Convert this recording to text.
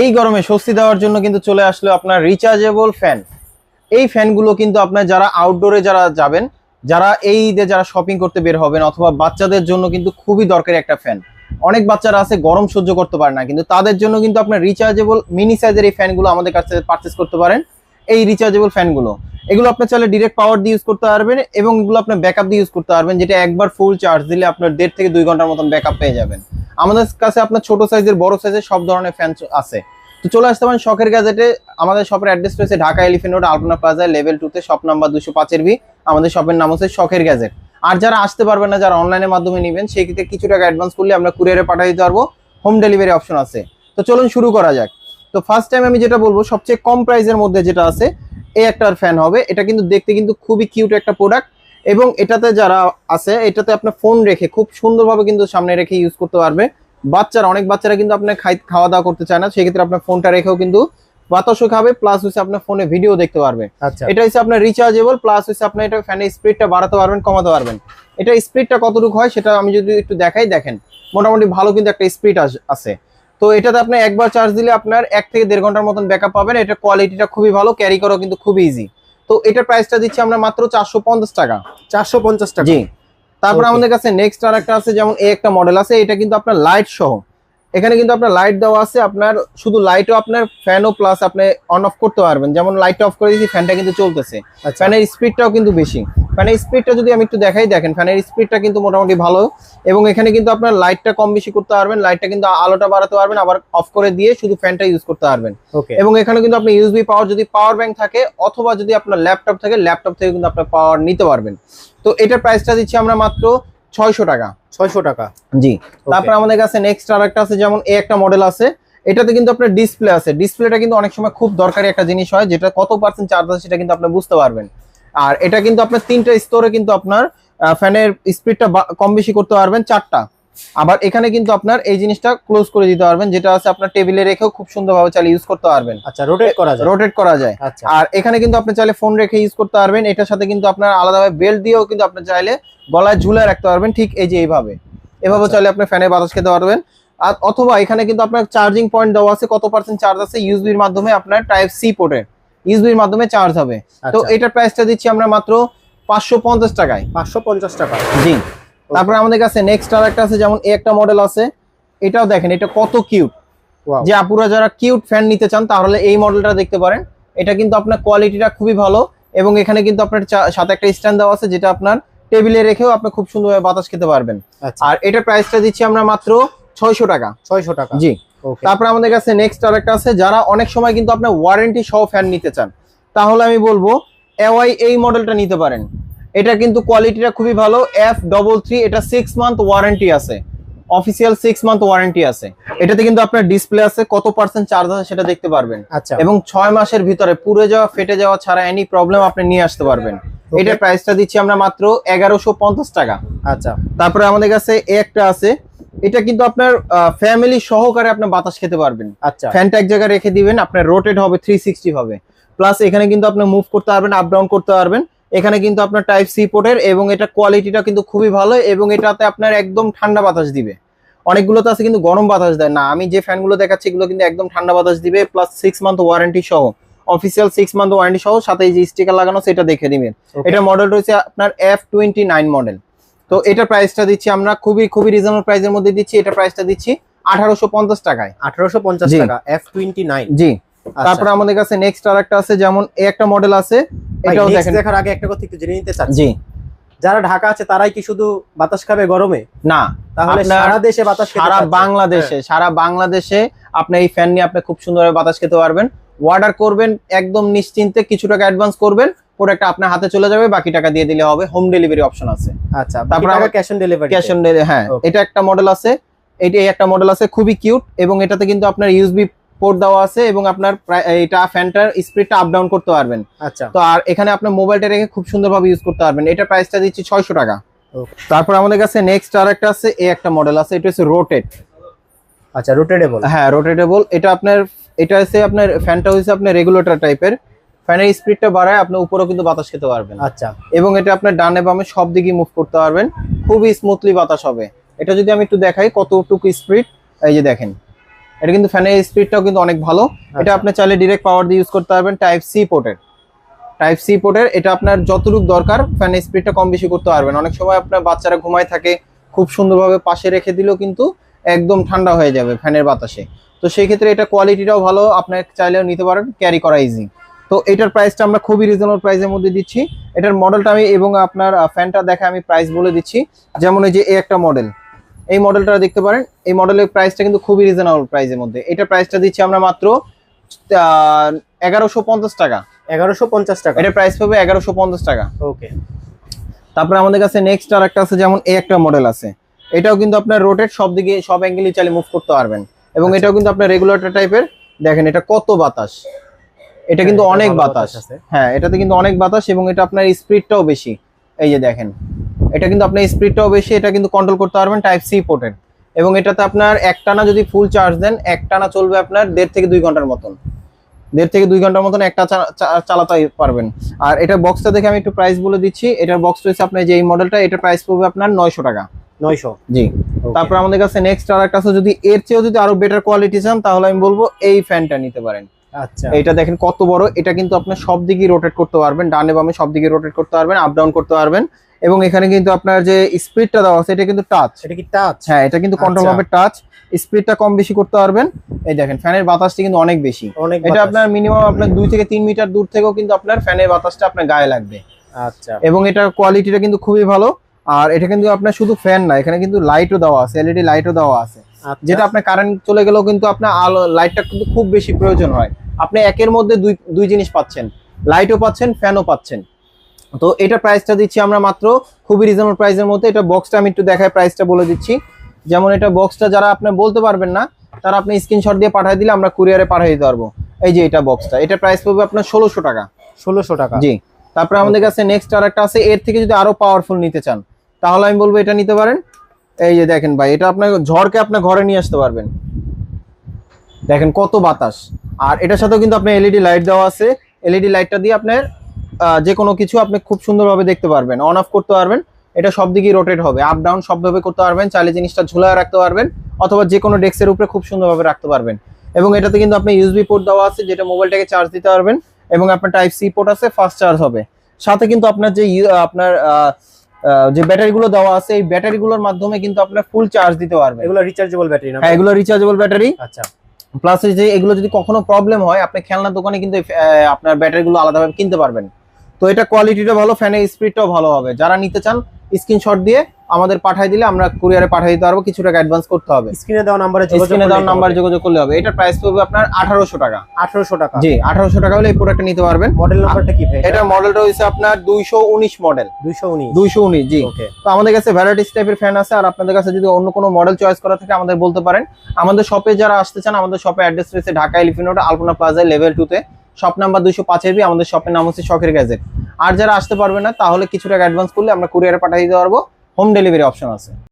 এই গরমে স্বস্তি দেওয়ার জন্য কিন্তু চলে আসলো আপনার রিচার্জেবল ফ্যান এই ফ্যানগুলো কিন্তু আপনার যারা আউটডোরে যারা যাবেন, যারা এই ঈদে যারা শপিং করতে বের হবেন অথবা বাচ্চাদের জন্য কিন্তু খুবই দরকারি একটা ফ্যান অনেক বাচ্চারা আছে, গরম সহ্য করতে পারে না, কিন্তু তাদের জন্য কিন্তু আপনার রিচার্জেবল মিনি সাইজের এই ফ্যানগুলো আমাদের কাছ থেকে পারচেস করতে পারেন। এই রিচার্জেবল ফ্যানগুলো এগুলো আপনার চাইলে ডিরেক্ট পাওয়ার দিয়ে ইউজ করতে পারবেন এবং এগুলো আপনার ব্যাকআপ দিয়ে ইউজ করতে পারবেন, যেটা একবার ফুল চার্জ দিলে আপনার দেড় থেকে দুই ঘণ্টার মতন ব্যাকআপ পেয়ে যাবেন। আমাদের কাছে আপনার ছোট সাইজের বড় সাইজের সব ধরনের ফ্যান আছে। তো চলে আসতে পারেন শখের গ্যাজেটে আমাদের শপের অ্যাড্রেস রয়েছে ঢাকা এলিফেন্ট রোড আলপনা প্লাজায় লেভেল টুতে শপ নাম্বার দুশো পাঁচের বি আমাদের শপের নাম হচ্ছে শখের গ্যাজেট আর যারা আসতে পারবেন না, যারা অনলাইনের মাধ্যমে নেবেন, সেই ক্ষেত্রে কিছু টাকা অ্যাডভান্স করলে আমরা কুরিয়ারে পাঠিয়ে দিতে পারব। হোম ডেলিভারি অপশন আছে। তো চলুন শুরু করা যাক। তো ফার্স্ট টাইম আমি যেটা বলব, সবচেয়ে কম প্রাইসের মধ্যে যেটা আছে এই একটা ফ্যান হবে। এটা কিন্তু দেখতে কিন্তু খুবই কিউট একটা প্রোডাক্ট এবং এটাতে যারা আছে এটাতে আপনার ফোন রেখে খুব সুন্দরভাবে কিন্তু সামনে রেখে ইউজ করতে পারবে। বাচ্চারা অনেক বাচ্চারা কিন্তু আপনার খাই খাওয়া দাওয়া করতে চায় না সেক্ষেত্রে আপনার ফোনটা রেখেও কিন্তু বাতাসও খাবে প্লাস হচ্ছে আপনার ফোনে ভিডিও দেখতে পারবে। আচ্ছা। এটা হচ্ছে আপনার রিচার্জেবল প্লাস হচ্ছে আপনার এটা ফ্যানের স্পিডটা বাড়াতে পারবেন কমাতে পারবেন। এটা স্পিডটা কতটুকু হয় সেটা আমি যদি একটু দেখাই দেখেন। মোটামুটি ভালো কিন্তু একটা স্পিড আছে। তো এটাতে আপনি একবার চার্জ দিলে আপনার এক থেকে দেড় ঘণ্টার মতন ব্যাকআপ পাবেন। এটা কোয়ালিটিটা খুবই ভালো ক্যারি করাও কিন্তু খুবই ইজি তো এটার প্রাইসটা দিচ্ছি আমরা মাত্র চারশো পঞ্চাশ টাকা। চারশো পঞ্চাশ টাকা। জি। তারপর আমাদের কাছে নেক্সট আর একটা আছে যেমন এই একটা মডেল আছে এটা কিন্তু আপনার লাইট সহ। এখানে কিন্তু আপনার লাইট দেওয়া আছে আপনার শুধু লাইটও আপনার ফ্যানও প্লাস আপনি অন অফ করতে পারবেন। যেমন লাইটটা অফ করে দিয়েছি ফ্যানটা কিন্তু চলতেছে। আচ্ছা। ফ্যানের স্পিডটাও কিন্তু বেশি। ফ্যানের স্পিডটা যদি আমি একটু দেখাই দেখেন ফ্যানের স্পিডটা কিন্তু মোটামুটি ভালো এবং এখানে কিন্তু আপনার লাইটটা কম বেশি করতে পারবেন লাইটটা কিন্তু আলোটা বাড়াতে পারবেন আবার অফ করে দিয়ে শুধু ফ্যানটা ইউজ করতে পারবেন। এবং এখানে কিন্তু আপনি ইউএসবি পাওয়ার যদি পাওয়ার ব্যাংক থাকে অথবা যদি আপনার ল্যাপটপ থাকে ল্যাপটপ থেকে কিন্তু আপনার পাওয়ার নিতে পারবেন। তো এটার প্রাইসটা দিচ্ছি আমরা মাত্র ছয়শো টাকা। ছয়শো টাকা। জি। তারপর আমাদের কাছে নেক্সট আর একটা আছে যেমন এই একটা মডেল আছে। এটাতে কিন্তু আপনার ডিসপ্লে আছে। ডিসপ্লেটা কিন্তু অনেক সময় খুব দরকারি একটা জিনিস হয় যেটা কত পার্সেন্ট চার্জ আছে সেটা কিন্তু আপনি বুঝতে পারবেন। আর এটা কিন্তু আপনার তিনটা স্তরে কিন্তু আপনার ফ্যানের স্পিডটা কম বেশি করতে পারবেন চারটা। আবার এখানে কিন্তু আপনার এই জিনিসটা ক্লোজ করে দিতে পারবেন যেটা আছে আপনার টেবিলে রেখেও খুব সুন্দরভাবে চালিয়ে ইউজ করতে পারবেন। আচ্ছা রোটেট করা যায়। রোটেট করা যায়। আচ্ছা। আর এখানে কিন্তু আপনি চাইলে ফোন রেখে ইউজ করতে পারবেন এটার সাথে কিন্তু আপনার আলাদাভাবে বেল্ট দিয়েও কিন্তু আপনি চাইলে গলায় ঝুলে রাখতে পারবেন ঠিক এই যে এইভাবে। এভাবে আচ্ছা। চাইলে আপনি ফ্যানে বাতাস খেতে পারবেন। আর অথবা এখানে কিন্তু আপনার চার্জিং পয়েন্ট দেওয়া আছে কত পার্সেন্ট চার্জ আছে ইউএসবির মাধ্যমে আপনার টাইপ সি পোর্টের ইউএসবির মাধ্যমে চার্জ হবে। তো আচ্ছা। এটার প্রাইসটা দিচ্ছি আমরা মাত্র পাঁচশো পঞ্চাশ টাকায়। পাঁচশো পঞ্চাশ টাকা। জি। তারপরে আমাদের কাছে নেক্সট আর একটা আছে যেমন এই একটা মডেল আছে। এটাও দেখেন এটা কত কিউট. যে আপুরা যারা কিউট ফ্যান নিতে চান তাহলে এই মডেলটা দেখতে পারেন। এটা কিন্তু আপনার কোয়ালিটিটা খুবই ভালো এবং এখানে কিন্তু আপনার সাথে একটা স্ট্যান্ড দেওয়া আছে যেটা আপনার টেবিলে রেখেও আপনি খুব সুন্দরভাবে বাতাস খেতে পারবেন। আচ্ছা। আর এটার প্রাইসটা দিচ্ছি আমরা মাত্র ছয়শো টাকা। ছয়শো টাকা। জি। তারপর আমাদের কাছে নেক্সট আর একটা আছে যারা অনেক সময় কিন্তু আপনার ওয়ারেন্টি সহ ফ্যান নিতে চান। তাহলে আমি বলব এওয়াই এই মডেলটা নিতে পারেন। এটা কিন্তু কোয়ালিটিটা খুবই ভালো এফ ডবল থ্রি এটা সিক্স মান্থ ওয়ারেন্টি আছে। অফিসিয়াল সিক্স মান্থ ওয়ারেন্টি আছে। এটাতে কিন্তু আপনার ডিসপ্লে আছে কত পার্সেন্ট চার্জ আছে সেটা দেখতে পারবেন। আচ্ছা। এবং ছয় মাসের ভিতরে পুড়ে যাওয়া ফেটে যাওয়া ছাড়া এনি প্রবলেম আপনি নিয়ে আসতে পারবেন. এটার প্রাইসটা দিচ্ছি আমরা মাত্র এগারোশো পঞ্চাশ টাকা। আচ্ছা। তারপরে আমাদের কাছে এ একটা আছে এটা কিন্তু আপনার ফ্যামিলি সহকারে আপনি বাতাস খেতে পারবেন। আচ্ছা। ফ্যানটা এক জায়গায় রেখে দিবেন আপনার রোটেট হবে থ্রি সিক্সটি হবে। প্লাস এখানে কিন্তু আপনি মুভ করতে পারবেন আপ ডাউন করতে পারবেন। এখানে কিন্তু আপনার টাইপ সি পোর্টের এবং এটা কোয়ালিটিটা কিন্তু খুবই ভালো এবং এটাতে আপনার একদম ঠান্ডা বাতাস দিবে। অনেকগুলোতে আছে কিন্তু গরম বাতাস দেয় না। আমি যে ফ্যানগুলো দেখাচ্ছি এগুলো কিন্তু একদম ঠান্ডা বাতাস দিবে প্লাস সিক্স মান্থ ওয়ারেন্টি সহ। অফিসিয়াল সিক্স মান্থ ওয়ারেন্টি সহ সাথে এই যে স্টিকার লাগানো সেটা দেখে দিবেন। এটা মডেল রয়েছে আপনার এফ টোয়েন্টি নাইন মডেল তো এটার প্রাইসটা দিচ্ছি আমরা খুবই খুবই রিজনেবল প্রাইসের মধ্যে দিচ্ছি। এটা প্রাইসটা দিচ্ছি আঠারোশো পঞ্চাশ টাকায়। আঠারোশো পঞ্চাশ। টাকা এফ টোয়েন্টি নাইন জি তারপরে আমাদের কাছে নেক্সট আর একটা আছে যেমন এই একটা মডেল আছে এটাও দেখেন। দেখার আগে একটা কথা একটু জেনে নিতে চাচ্ছি। জি। যারা ঢাকা আছে তারাই কি শুধু বাতাস খাবে গরমে? না। তাহলে সারা দেশে বাতাস সারা হ্যাঁ। বাংলাদেশে সারা বাংলাদেশে আপনি এই ফ্যান নিয়ে আপনি খুব সুন্দরভাবে বাতাস খেতে পারবেন। অর্ডার করবেন একদম নিশ্চিন্তে কিছু টাকা অ্যাডভান্স করবেন প্রোডাক্ট আপনার হাতে চলে যাবে বাকি টাকা দিয়ে দিলে হবে হোম ডেলিভারি অপশন আছে। আচ্ছা তারপর আমার- cash on delivery cash on হ্যাঁ এটা একটা মডেল আছে এটা এই একটা মডেল আছে খুবই কিউট এবং এটাতে কিন্তু আপনার ইউএসবি পোর্ট দেওয়া আছে এবং আপনার এটা ফ্যানটার স্পিডটা আপ ডাউন করতে পারবেন। আচ্ছা। তো আর এখানে আপনার মোবাইলটা রেখে খুব সুন্দরভাবে ইউজ করতে পারবেন। এটা প্রাইসটা দিচ্ছি ছয়শো টাকা। তারপর আমাদের কাছে নেক্সট আর একটা আছে এই একটা মডেল আছে এটা হচ্ছে রোটেট আচ্ছা রোটেটেবল হ্যাঁ রোটেটেবল এটা আপনার এটা হচ্ছে আপনার ফ্যানটা হচ্ছে আপনার রেগুলেটর টাইপের। ফ্যানের স্পিডটা বাড়ায় আপনি উপরেও কিন্তু বাতাস খেতে পারবেন। আচ্ছা। এবং এটা আপনার ডানে বামে সব দিকে মুভ করতে পারবেন। খুবই স্মুথলি বাতাস হবে। এটা যদি আমি একটু দেখাই কতটুকু স্পিড এই যে দেখেন। এটা কিন্তু ফ্যানের স্পিডটাও কিন্তু অনেক ভালো। এটা আচ্ছা। আপনি চাইলে ডিরেক্ট পাওয়ার দিয়ে ইউজ করতে পারবেন টাইপ সি পোর্টের টাইপ সি পোর্টের এটা আপনার যতটুকু দরকার ফ্যানের স্পিডটা কম বেশি করতে পারবেন। অনেক সময় আপনার বাচ্চারা ঘুমায় থাকে খুব সুন্দরভাবে পাশে রেখে দিলেও কিন্তু একদম ঠান্ডা হয়ে যাবে ফ্যানের বাতাসে। তো সেই ক্ষেত্রে এটা কোয়ালিটিটাও ভালো আপনার চাইলেও নিতে পারেন ক্যারি করা ইজি তো এটার প্রাইসটা আমরা খুবই রিজনেবল প্রাইসের মধ্যে দিচ্ছি। এটার মডেলটা আমি এবং আপনার ফ্যানটা দেখে আমি প্রাইস বলে দিচ্ছি। যেমন এই যে এই একটা মডেল এই মডেলটা দেখতে পারেন এই মডেলের প্রাইসটা কিন্তু খুবই রিজনেবল প্রাইসের মধ্যে। এটা প্রাইসটা দিচ্ছি আমরা মাত্র এগারোশো পঞ্চাশ টাকা। এগারোশো পঞ্চাশ টাকা। এটা প্রাইস পাবে এগারোশো পঞ্চাশ টাকা। ওকে। তারপরে আমাদের কাছে নেক্সট আর একটা আছে যেমন এই একটা মডেল আছে। এটাও কিন্তু আপনার রোটেট সব দিকে সব অ্যাঙ্গেলই চালিয়ে মুভ করতে পারবেন। এবং আচ্ছা। এটাও কিন্তু আপনার রেগুলেটর টাইপের দেখেন এটা কত বাতাস। এটা কিন্তু হ্যাঁ, অনেক বাতাস আছে। হ্যাঁ এটাতে কিন্তু অনেক বাতাস এবং এটা আপনার স্পিডটাও বেশি। এই যে দেখেন এটা কিন্তু আপনার স্পিডটাও বেশি এটা কিন্তু কন্ট্রোল করতে পারবেন টাইপ সি পোর্টের এবং এটাতে আপনার একটানা যদি ফুল চার্জ দেন একটানা চলবে আপনার দেড় থেকে দুই ঘণ্টার মতন। দেড় থেকে দুই ঘণ্টার মতন একটা চা- চা- চালাতে পারবেন। আর এটা বক্সটা দেখে আমি একটু প্রাইস বলে দিচ্ছি। এটার বক্স রয়েছে আপনার যে এই মডেলটা এটা প্রাইস পড়বে আপনার নয়শো টাকা। জি। তারপর আমাদের কাছে নেক্সট আর একটা আছে যদি এর চেয়েও যদি আরও বেটার কোয়ালিটি চান তাহলে আমি বলব এই ফ্যানটা নিতে পারেন। আচ্ছা। এইটা দেখেন কত বড় এটা কিন্তু আপনার সব দিকে রোটেট করতে পারবেন ডানে বামে সব দিকে রোটেট করতে পারবেন আপ ডাউন করতে পারবেন। এবং এখানে কিন্তু আপনার যে স্পিডটা দেওয়া আছে এটা কিন্তু টাচ এটা কি টাচ হ্যাঁ এটা কিন্তু কন্ট্রোল আচ্ছা। হবে টাচ স্পিডটা কম বেশি করতে পারবেন। এই দেখেন ফ্যানের বাতাসটা কিন্তু অনেক বেশি। এটা আপনার মিনিমাম আপনার দুই থেকে তিন মিটার দূর থেকেও কিন্তু আপনার ফ্যানের বাতাসটা আপনার গায়ে লাগবে। আচ্ছা। এবং এটার কোয়ালিটিটা কিন্তু খুবই ভালো। আর এটা কিন্তু আপনার শুধু ফ্যান না এখানে কিন্তু লাইটও দেওয়া আছে এলইডি লাইটও দেওয়া আছে। আচ্ছা। যেটা আপনার কারেন্ট চলে গেলেও কিন্তু আপনার আলো লাইটটা কিন্তু খুব বেশি প্রয়োজন হয়। আপনি একের মধ্যে দুই দুই জিনিস পাচ্ছেন। লাইটও পাচ্ছেন ফ্যানও পাচ্ছেন। তো এটা প্রাইসটা দিচ্ছি আমরা মাত্র খুবই রিজনেবল প্রাইসের মধ্যে। এটা বক্সটা আমি একটু দেখাই প্রাইসটা বলে দিচ্ছি। যেমন এটা বক্সটা যারা আপনি বলতে পারবেন না তারা আপনি স্ক্রিনশট দিয়ে পাঠিয়ে দিলে আমরা কুরিয়ারে পাঠিয়ে দিতে পারব। এই যে এটা বক্সটা এটা প্রাইস পড়বে আপনার ষোলোশো টাকা। ষোলোশো টাকা। জি। তারপরে আমাদের কাছে নেক্সট আর একটা আছে এর থেকে যদি আরও পাওয়ারফুল নিতে চান তাহলে আমি বলব এটা নিতে পারেন। এই যে দেখেন ভাই, এটা আপনার ঝড়কে আপনার ঘরে নিয়ে আসতে পারবেন। দেখেন কত বাতাস। আর এটার সাথেও কিন্তু আপনার এলইডি লাইট দেওয়া আছে। এলইডি লাইটটা দিয়ে আপনার যে কোনো কিছু আপনি খুব সুন্দরভাবে দেখতে পারবেন। অন, অফ করতে পারবেন। এটা সব দিকেই রোটেট হবে। আপ ডাউন সবভাবে করতে পারবেন। চাইলে জিনিসটা ঝুলায় রাখতে পারবেন। অথবা যে কোনো ডেস্কের উপরে খুব সুন্দরভাবে রাখতে পারবেন। এবং এটাতে কিন্তু আপনি ইউএসবি পোর্ট দেওয়া আছে, যেটা মোবাইলটাকে চার্জ দিতে পারবেন। এবং আপনার টাইপ সি পোর্ট আছে ফাস্ট চার্জ হবে। সাথে কিন্তু আপনার যে, আপনার যে ব্যাটারি গুলো দেওয়া আছে এই ব্যাটারি গুলোর মাধ্যমে কিন্তু আপনার ফুল চার্জ দিতে পারবেন। এগুলো রিচার্জেবল ব্যাটারি না? হ্যাঁ এগুলো রিচার্জেবল ব্যাটারি আচ্ছা। প্লাস যে এগুলো যদি কখনো প্রবলেম হয় আপনি খেলনা দোকানে কিন্তু আপনার আহ, আপনার ব্যাটারিগুলো আলাদাভাবে কিনতে পারবেন। তো এটা কোয়ালিটিটা ভালো ফ্যানের স্পিডটাও ভালো হবে। যারা নিতে চান স্ক্রিনশট দিয়ে আমাদের পাঠিয়ে দিলে আমরা কুরিয়ারে পাঠিয়ে দিতে পারব কিছু টাকা অ্যাডভান্স করতে হবে। স্ক্রিনে দেওয়া নাম্বারে যোগাযোগ স্ক্রিনে দেওয়ার নাম্বার যোগাযোগ করলে হবে। এটার প্রাইস পড়বে আপনার আঠারোশো টাকা। আঠারোশো টাকা। জি আঠারোশো টাকা হলে এই প্রোডাক্টটা নিতে পারবেন। মডেল নাম্বারটা কি ভাই? এটার মডেলটা হচ্ছে আপনার দুইশো উনিশ মডেল দুইশো উনিশ। দুইশো উনিশ জি। ওকে তো আমাদের কাছে ভ্যারাইটিস টাইপের ফ্যান আছে আর আপনাদের কাছে যদি অন্য কোনো মডেল চয়েস করা থাকে আমাদের বলতে পারেন। আমাদের শপে যারা আসতে চান আমাদের শপে অ্যাড্রেস রয়েছে Dhaka Elephant Road Alpana Plaza level two তে শপ নাম্বার দুইশো পাঁচের বি, আমাদের শপের নাম হচ্ছে শখের গ্যাজেট আর যারা আসতে পারবে না, তাহলে কিছু টাকা অ্যাডভান্স করলে আমরা কুরিয়ারে পাঠিয়ে দিতে পারব। হোম ডেলিভারি অপশন আছে।